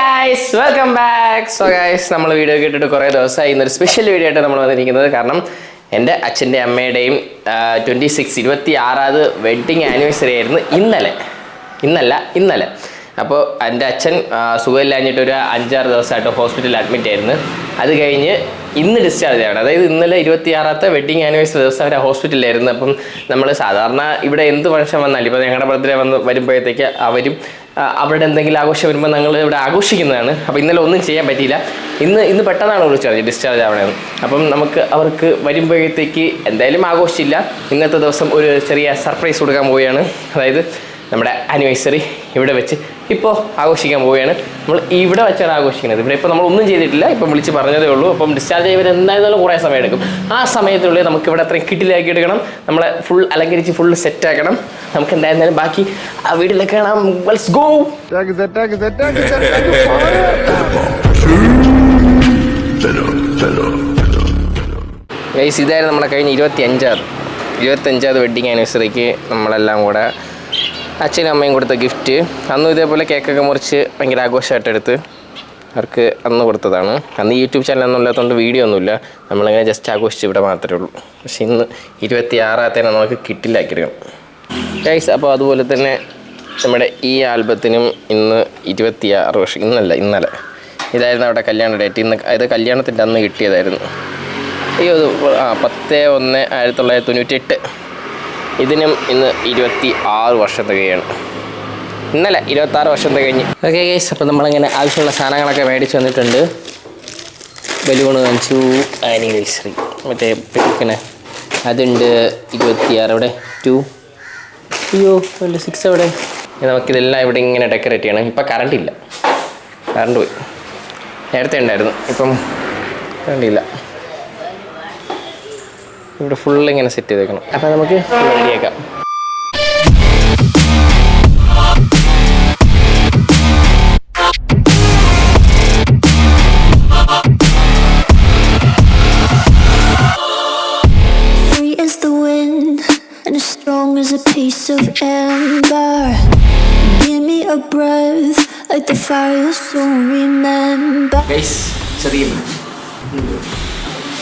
Guys welcome back so guys നമ്മൾ video കേട്ടിട്ട് കുറേ ദിവസമായി. ഇന്നൊരു സ്പെഷ്യൽ വീഡിയോ ആയിട്ട് നമ്മൾ വന്നിരിക്കുന്നത്. കാരണം എന്റെ അച്ഛന്റെ അമ്മയുടെയും ട്വന്റി സിക്സ് ഇരുപത്തി ആറാമത് വെഡ്ഡിങ് ആനിവേഴ്സറി ആയിരുന്നു ഇന്നലെ. ഇന്നല്ല ഇന്നലെ. അപ്പോൾ എന്റെ അച്ഛൻ സുഖമില്ലാഞ്ഞിട്ട് ഒരു അഞ്ചാറ് ദിവസമായിട്ട് ഹോസ്പിറ്റലിൽ അഡ്മിറ്റ് ആയിരുന്നു. അത് കഴിഞ്ഞ് ഇന്ന് ഡിസ്ചാർജ് ആണ് അതായത് ഇന്നലെ ഇരുപത്തി ആറാമത്തെ വെഡ്ഡിങ് ആനിവേഴ്സറി ദിവസം അവർ ഹോസ്പിറ്റലിലായിരുന്നു അപ്പം നമ്മൾ സാധാരണ ഇവിടെ എന്ത് ഫംഗ്ഷൻ വന്നാലും ഇപ്പോൾ ഞങ്ങളുടെ ബർത്ത്ഡേ വന്ന് വരുമ്പോഴത്തേക്ക് അവരും അവിടെ എന്തെങ്കിലും ആഘോഷം വരുമ്പോൾ ഞങ്ങൾ ഇവിടെ ആഘോഷിക്കുന്നതാണ്. അപ്പോൾ ഇന്നലെ ഒന്നും ചെയ്യാൻ പറ്റിയില്ല. ഇന്ന് ഇന്ന് പെട്ടെന്നാണ് വിളിച്ചത് ഡിസ്ചാർജ് ആവണേന്ന്. അപ്പം നമുക്ക് അവർക്ക് വരുമ്പോഴത്തേക്ക് എന്തായാലും ആഘോഷിച്ചില്ല. ഇന്നത്തെ ദിവസം ഒരു ചെറിയ സർപ്രൈസ് കൊടുക്കാൻ പോവുകയാണ്. അതായത് നമ്മുടെ ആനിവേഴ്സറി ഇവിടെ വെച്ച് ഇപ്പോൾ ആഘോഷിക്കാൻ പോവുകയാണ്. നമ്മൾ ഇവിടെ വെച്ചാണ് ആഘോഷിക്കുന്നത്. ഇവിടെ ഇപ്പോൾ നമ്മൾ ഒന്നും ചെയ്തിട്ടില്ല. ഇപ്പം വിളിച്ച് പറഞ്ഞതേ ഉള്ളൂ. അപ്പം ഡിസ്ചാർജ് ചെയ്യുന്നവർ എന്തായിരുന്നാലും കുറേ സമയം എടുക്കും. ആ സമയത്തിനുള്ളിൽ നമുക്ക് ഇവിടെ അത്രയും കിട്ടിലാക്കി എടുക്കണം. നമ്മളെ ഫുൾ അലങ്കരിച്ച് ഫുൾ സെറ്റ് ആക്കണം. നമുക്ക് എന്തായിരുന്നാലും ബാക്കി ആ വീട്ടിലൊക്കെ കാണാം. ലെറ്റ്സ് ഗോ ഗൈസ് ഇതായിരുന്നു നമ്മളെ കഴിഞ്ഞ ഇരുപത്തി അഞ്ചാറ് ഇരുപത്തഞ്ചാമത് വെഡ്ഡിങ് ആനിവേഴ്സറിക്ക് നമ്മളെല്ലാം കൂടെ അച്ഛനും അമ്മയും കൊടുത്ത ഗിഫ്റ്റ് അന്നും ഇതേപോലെ കേക്കൊക്കെ മുറിച്ച് ഭയങ്കര ആഘോഷമായിട്ട് എടുത്ത് അവർക്ക് അന്ന് കൊടുത്തതാണ്. അന്ന് യൂട്യൂബ് ചാനൽ ഒന്നും ഇല്ലാത്തതുകൊണ്ട് വീഡിയോ ഒന്നുമില്ല. നമ്മളിങ്ങനെ ജസ്റ്റ് ആഘോഷിച്ച് ഇവിടെ മാത്രമേ ഉള്ളൂ. പക്ഷേ ഇന്ന് ഇരുപത്തി ആറാത്തേനെ നമുക്ക് കിട്ടില്ലാക്കിയിരിക്കണം ഗൈസ് അപ്പോൾ അതുപോലെ തന്നെ നമ്മുടെ ഈ ആൽബത്തിനും ഇന്ന് ഇരുപത്തിയാറ് വർഷം ഇന്നല്ല ഇന്നലെ. ഇതായിരുന്നു അവിടെ കല്യാണ ഡേറ്റ് ഇന്ന് ഇത് കല്യാണത്തിന്റെ അന്ന് കിട്ടിയതായിരുന്നു. അയ്യോ ആ പത്ത് ഒന്ന് ആയിരത്തി തൊള്ളായിരത്തി തൊണ്ണൂറ്റി എട്ട് ഇതിനും ഇന്ന് ഇരുപത്തി ആറ് വർഷം തികയാണ്. ഇന്നലെ ഇരുപത്തി ആറ് വർഷം തികഞ്ഞ്. ഓക്കെ ഗൈസ് അപ്പോൾ നമ്മളിങ്ങനെ ആവശ്യമുള്ള സാധനങ്ങളൊക്കെ മേടിച്ച് വന്നിട്ടുണ്ട്. ബലൂണ് കാണിച്ചു ആനിവേഴ്സറി മറ്റേ പിന്നെ അതുണ്ട് ഇരുപത്തിയാറ് അവിടെ ടു അയ്യോ അല്ല സിക്സ് അവിടെ നമുക്കിതെല്ലാം ഇവിടെ ഇങ്ങനെ ഡെക്കറേറ്റ് ചെയ്യണം. ഇപ്പം കറണ്ട് ഇല്ല. കറണ്ട് പോയി. നേരത്തെ ഉണ്ടായിരുന്നു. ഇപ്പം കറണ്ട് ഇല്ല. ഇവിടെ ഫുൾ ഇങ്ങനെ സെറ്റ് ചെയ്തേക്കണം അപ്പം നമുക്ക് റെഡിയാക്കാം Free as the wind and as strong as a piece of amber. Give me a breath like the fire you'll soon remember. Guys, ചെറിയ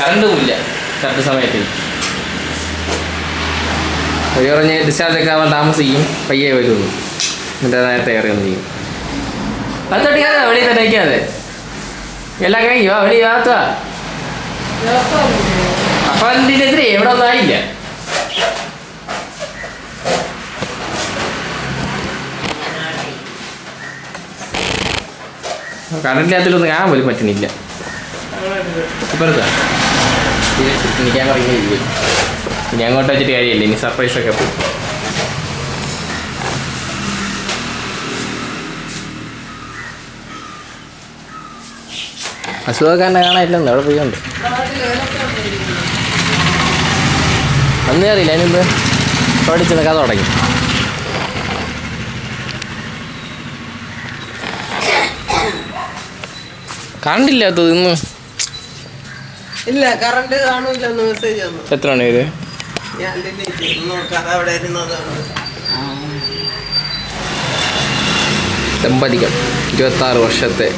കറണ്ടുമില്ല. കറക്റ്റ് സമയത്ത്. ഒരു പറഞ്ഞ് ഡിസ്ചാർജ് ഒക്കെ ആവാൻ താമസിക്കും. പയ്യെ വരുള്ളൂ. എന്നിട്ട് നേരത്തെ കയറിയൊന്നും ചെയ്യും പത്തൊട്ടിക്കാതെ വെളിയിൽ തന്നെ വയ്ക്കാതെ എല്ലാം കഴിക്കും ആ വെളി ഭാഗത്താ അപ്പൊ അതിനെതിരെ എവിടെ ഒന്നും ആയില്ല. കടലിനകത്തിലൊന്നും കാണാൻ പോലും പറ്റണില്ല ഇനി അങ്ങോട്ട് വെച്ചിട്ട് കാര്യമില്ല. ഇനി സർപ്രൈസ് ഒക്കെ പോകും അസുഖക്കാരനെ കാണാനില്ലെന്ന് അവിടെ പോയിട്ടുണ്ട്. അന്ന് അറിയില്ല. അതിനുമ്പ് പഠിച്ചത് കഥ തുടങ്ങി. കണ്ടില്ലാത്തത് ഇന്ന്. ഇല്ല കറണ്ട് കാണൂലെന്ന് മെസ്സേജ് വന്നു. എത്ര ആണ് വരെ ഞാൻ നോക്കാതെ അവിടെ ദമ്പതികൾ ഇരുപത്തി ആറ് വർഷത്തെ.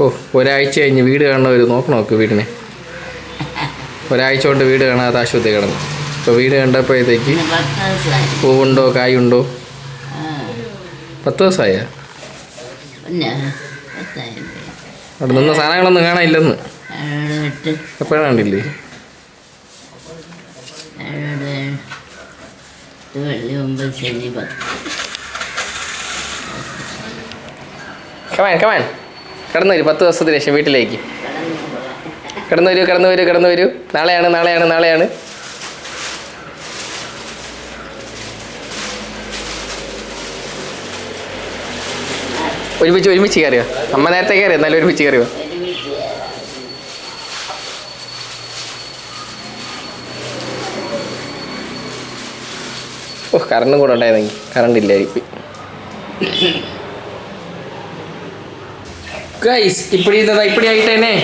ഓ ഒരാഴ്ച കഴിഞ്ഞ് വീട് കാണുന്നവർ നോക്കണം നോക്ക് വീടിനെ? ഒരാഴ്ച കൊണ്ട് വീട് കാണാതെ ആശുപത്രി കിടന്നു. ഇപ്പോൾ വീട് കണ്ടപ്പോഴത്തേക്ക് പൂവുണ്ടോ കായുണ്ടോ? പത്ത് ദിവസമായ? അവിടെ നിന്ന സാധനങ്ങളൊന്നും കാണാനില്ലെന്ന്. എപ്പോഴാണ്ടില്ലേ എപ്പോഴാണ് കണ്ടില്ലേ? വെള്ളി ഒമ്പത് ശനി പത്ത്. കമാൻ കമാൻ കടന്നു വരൂ പത്ത് ദിവസത്തിന് ശേഷം വീട്ടിലേക്ക്. കടന്നു വരൂ കടന്നു വരൂ കടന്നു വരൂ നാളെയാണ് നാളെയാണ് നാളെയാണ്. ഒരുമിച്ച് ഒരുമിച്ച് കയറിയോ? അമ്മ നേരത്തെ കയറിയോ? എന്നാലും ഒരുമിച്ച് കയറിയോ? ഓ കറണ്ടും കൂടെ ഉണ്ടായിരുന്നെങ്കിൽ കറണ്ട് ഇല്ലായിരിക്കും. ഗൈസ് ഇപ്പടി ഇതാ ഇപ്പടി ആയിട്ട് തന്നെ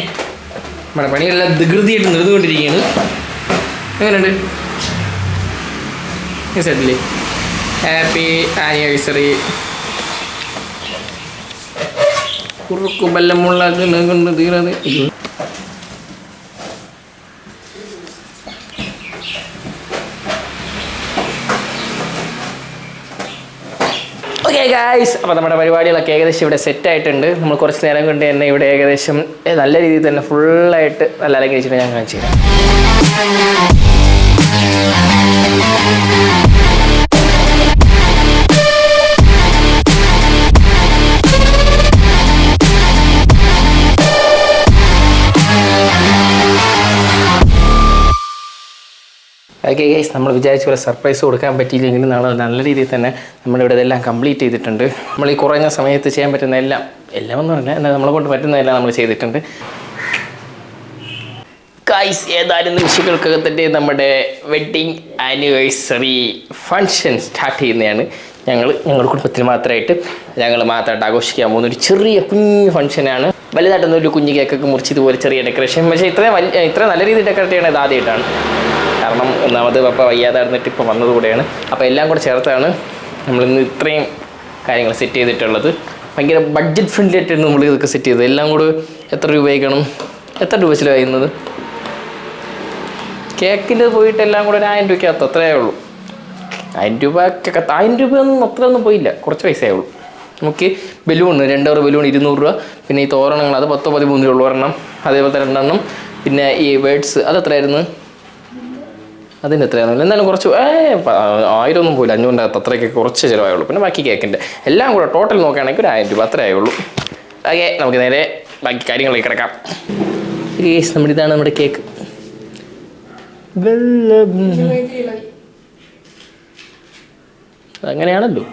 നമ്മുടെ പണിയെല്ലാം ധൃതിയായിട്ട് നിർന്നുകൊണ്ടിരിക്കുകയാണ് എങ്ങനെയുണ്ട്? സെറ്റില്ലേ ഹാപ്പി ആനിവേഴ്സറി കുറുക്കു ബല്ലമുള്ള കൊണ്ട് തീരത്. ഓക്കെ അപ്പോൾ നമ്മുടെ പരിപാടികളൊക്കെ ഏകദേശം ഇവിടെ സെറ്റ് ആയിട്ടുണ്ട്. നമ്മൾ കുറച്ച് നേരം കൊണ്ട് തന്നെ ഇവിടെ ഏകദേശം നല്ല രീതിയിൽ തന്നെ ഫുള്ളായിട്ട് നല്ല അലങ്കരിച്ചിട്ട് ഞാൻ കാണിച്ചു തരാം. ഓക്കെ ഗൈസ് നമ്മൾ വിചാരിച്ച പോലെ സർപ്രൈസ് കൊടുക്കാൻ പറ്റിയില്ലെങ്കിലും നാളെ നല്ല രീതിയിൽ തന്നെ നമ്മളിവിടെ ഇതെല്ലാം കംപ്ലീറ്റ് ചെയ്തിട്ടുണ്ട്. നമ്മൾ ഈ കുറഞ്ഞ സമയത്ത് ചെയ്യാൻ പറ്റുന്ന എല്ലാം എല്ലാം ഒന്നും പറഞ്ഞാൽ എന്നാൽ നമ്മളെ കൊണ്ട് പറ്റുന്നതെല്ലാം നമ്മൾ ചെയ്തിട്ടുണ്ട്. ഗൈസ് ഏതാനും നിമിഷങ്ങൾക്കകത്തിന്റെ നമ്മുടെ വെഡ്ഡിങ് ആനിവേഴ്സറി ഫങ്ഷൻ സ്റ്റാർട്ട് ചെയ്യുന്നതാണ്. ഞങ്ങൾ ഞങ്ങളുടെ കുടുംബത്തിന് മാത്രമായിട്ട് ഞങ്ങൾ മാത്രമായിട്ട് ആഘോഷിക്കാൻ പോകുന്ന ഒരു ചെറിയ കുഞ്ഞു ഫംഗ്ഷനാണ് വലുതായിട്ടൊന്നും ഒരു കുഞ്ഞു കേക്കൊക്കെ മുറിച്ച് ഇതുപോലെ ചെറിയ ഡെക്കറേഷൻ പക്ഷേ ഇത്രയും വലിയ ഇത്രയും നല്ല രീതിയിൽ ഡെക്കറേറ്റ് ചെയ്യണത് ആദ്യമായിട്ടാണ്. കാരണം ഒന്നാമത് പപ്പ വയ്യാതെ നടന്നിട്ട് ഇപ്പോൾ വന്നതുകൂടെയാണ്. അപ്പോൾ എല്ലാം കൂടെ ചേർത്താണ് നമ്മളിന്ന് ഇത്രയും കാര്യങ്ങൾ സെറ്റ് ചെയ്തിട്ടുള്ളത്. ഭയങ്കര ബഡ്ജറ്റ് ഫ്രണ്ട്ലി ആയിട്ടാണ് നമ്മൾ ഇതൊക്കെ സെറ്റ് ചെയ്തത്. എല്ലാം കൂടെ എത്ര രൂപയ്ക്കണം എത്ര രൂപ ചിലവായിരുന്നത്? കേക്കിൽ പോയിട്ട് എല്ലാം കൂടെ ഒരു ആയിരം രൂപയ്ക്കകത്ത് അത്രയേ ഉള്ളൂ. ആയിരം രൂപക്കൊക്കെ ആയിരം രൂപയൊന്നും അത്രയൊന്നും പോയില്ല. കുറച്ച് പൈസയേ ഉള്ളൂ. നമുക്ക് ബലൂൺ രണ്ടോറ് ബലൂൺ ഇരുന്നൂറ് രൂപ. പിന്നെ ഈ തോരണങ്ങൾ അത് പത്തോ പതിമൂന്ന് രൂപ ഒരെണ്ണം. അതേപോലെ തന്നെ രണ്ടെണ്ണം. പിന്നെ ഈ വേർഡ്സ് അത് എത്രയായിരുന്നു? അതിന് എത്രയാണ് എന്നാലും കുറച്ച് ആയിരം ഒന്നും പോയില്ല. അഞ്ഞൂറിന്റെ അകത്ത് അത്രയ്ക്ക് കുറച്ച് ചിലവായുള്ളൂ. പിന്നെ ബാക്കി കേക്കിന്റെ. എല്ലാം കൂടെ ടോട്ടൽ നോക്കുകയാണെങ്കിൽ ഒരു ആയിരം രൂപ അത്രേ ആയുള്ളൂ. ഓക്കെ നമുക്ക് നേരെ ബാക്കി കാര്യങ്ങളിലേക്ക് കിടക്കാം. കേസ് നമ്മുടെ ഇതാണ് നമ്മുടെ കേക്ക്. അങ്ങനെയാണല്ലോ.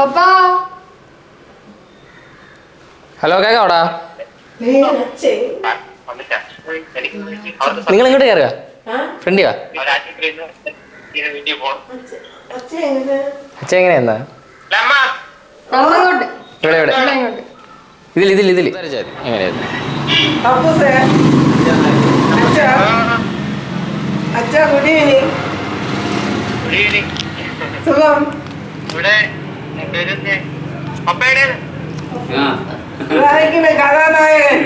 പപ്പാ. ഹലോ കേക്കാവടാ നിങ്ങൾ ഇങ്ങോട്ട് കയറുക ഫ്രണ്ടി വാ. അച്ഛൻ എങ്ങനെയാ ഇവിടെ ഇവിടെ. ഇതിൽ ഇതിൽ ഇതിൽ. എങ്ങനെയായിരുന്നു അപ്പൂസേ. അച്ഛാ. അച്ഛാ ഗുഡ് ഈവനിങ്. സുഖം. വായിക്കുന്ന കഥാനായകൻ?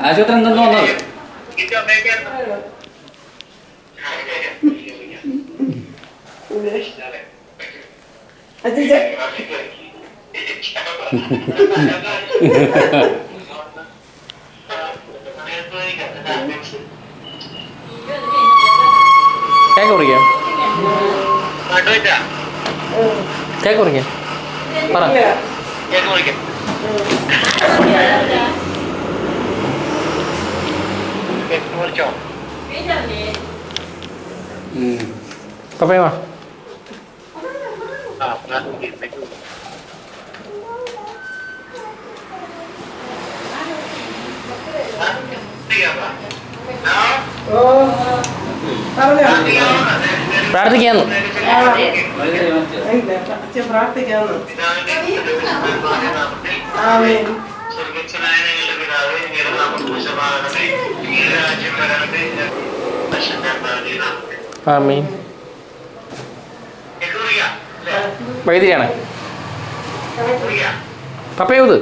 ആശുപത്രി എന്തെന്ന് വന്നത് അച്ഛാ കേക്ക് കുറിക്കാം. കേക്ക് കുറിക്കാം. പറ. പപ്പേ വാ. പറഞ്ഞോ പ്രാർത്ഥിക്കാന്ന്. വൈദ്യാണ് ആമേൻ. ആമീൻ. വൈദ്യരാണ്. പപ്പയൂത്?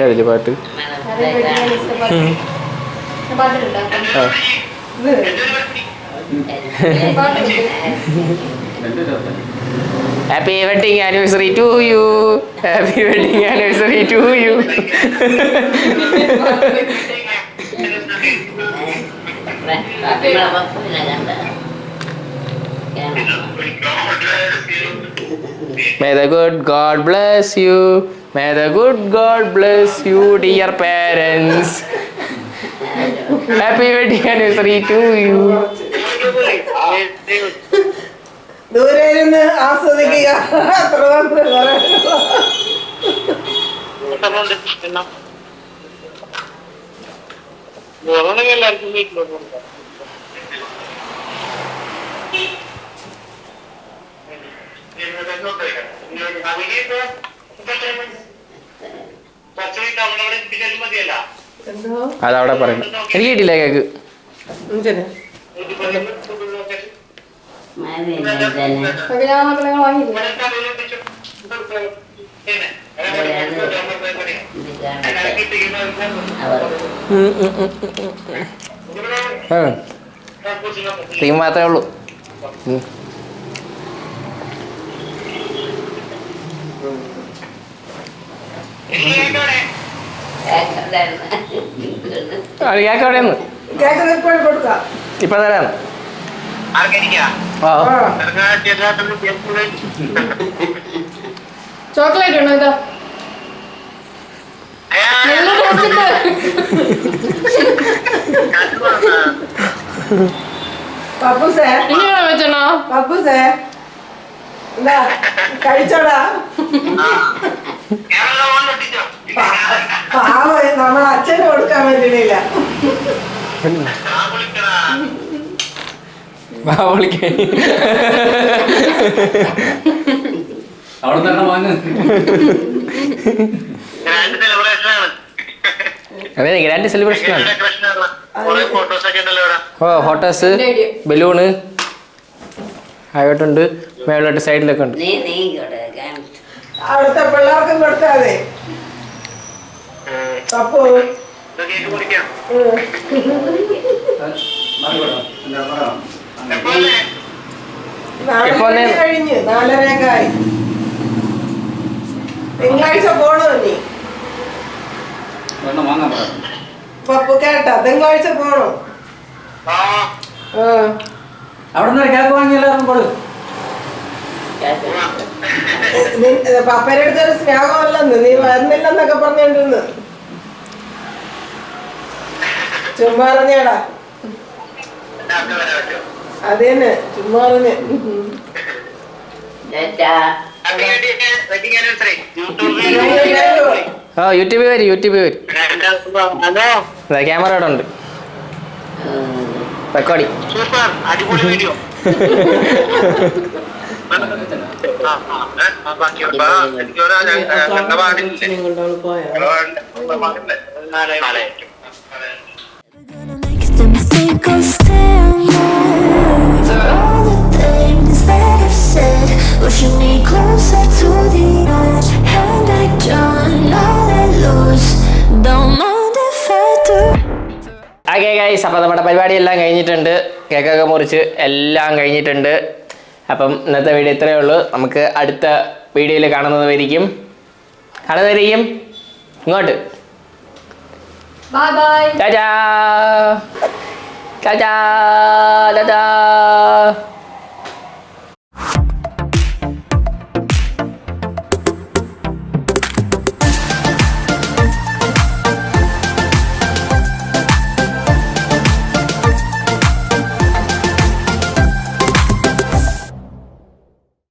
ഏതിൽ പാട്ട്? Happy wedding anniversary to you happy wedding anniversary to you May the good God bless you may the good God bless you dear parents happy wedding anniversary to you ദൂരെ ഇരുന്ന് ആസ്വദിക്കുക. അത്ര മാത്രമേ പറയാനുള്ളൂ. എന്തോ അതവിടെ പറയുന്നു എനിക്ക് കിട്ടില്ല കേക്ക് ടീം മാത്രമേ ഉള്ളൂ ഉം. ആ, കേക്ക് കൊടുക്കാം. ഇപ്പൊ തരാം. ചോക്ലേറ്റ് ഉണ്ടോ ഇതാ? പപ്പൂസേ. ഇനിയാണോ വെച്ചെണ്ണോ? പപ്പൂസേ. കഴിച്ചോടാ. പാവ നമ്മൾ അച്ഛന് കൊടുക്കാൻ പറ്റണില്ല വാ, വിളിക്കാൻ. അവിടെ തന്നെ വാങ്ങ് അതെ ഗ്രാൻഡ് സെലിബ്രേഷൻ ആണ് ഓ ഫോട്ടോസ്. ബലൂണ് ആയിട്ടുണ്ട് മേളോട്ട് സൈഡിലൊക്കെ ഉണ്ട്. നീ നീ കൊടുക്കാൻ അവിടുത്തെ പിള്ളേർക്കും കൊടുത്താതെ. പപ്പു. ഉം. നാല് എപ്പോ വന്നേ? മണി കഴിഞ്ഞ് നാലരയൊക്കെ ആയി തിങ്കളാഴ്ച പോണോ നീ? പപ്പു കേട്ടാ തിങ്കളാഴ്ച പോണോ? ആ. അവിടെ നിന്ന് കേക്ക് വാങ്ങി എല്ലാവരും കൊടു. നി- പപ്പയുടെ അടുത്തൊരു സ്നേഹമല്ലെന്ന്. നീ വരുന്നില്ലെന്നൊക്കെ പറഞ്ഞോണ്ടിരുന്നു. ചുമ്മാ അറിഞ്ഞേടാ അത് തന്നെ ചുമ്മാ അറിഞ്ഞ് ആ യൂട്യൂബിൽ വരും യൂട്യൂബിൽ വരും. ക്യാമറ അവിടെ ഉണ്ട്. റെക്കോർഡിങ് സൂപ്പർ അടിപൊളി വീഡിയോ ഗൈസ് അപ്പം നമ്മുടെ പരിപാടി എല്ലാം കഴിഞ്ഞിട്ടുണ്ട്. കേക്കൊക്കെ മുറിച്ച് എല്ലാം കഴിഞ്ഞിട്ടുണ്ട്. അപ്പം ഇന്നത്തെ വീഡിയോ ഇത്രയേ ഉള്ളൂ. നമുക്ക് അടുത്ത വീഡിയോയിൽ കാണുന്നതായിരിക്കും കാണുന്നതായിരിക്കും ഇങ്ങോട്ട്. ചാച്ചാ ചാച്ചാ ചാച്ചാ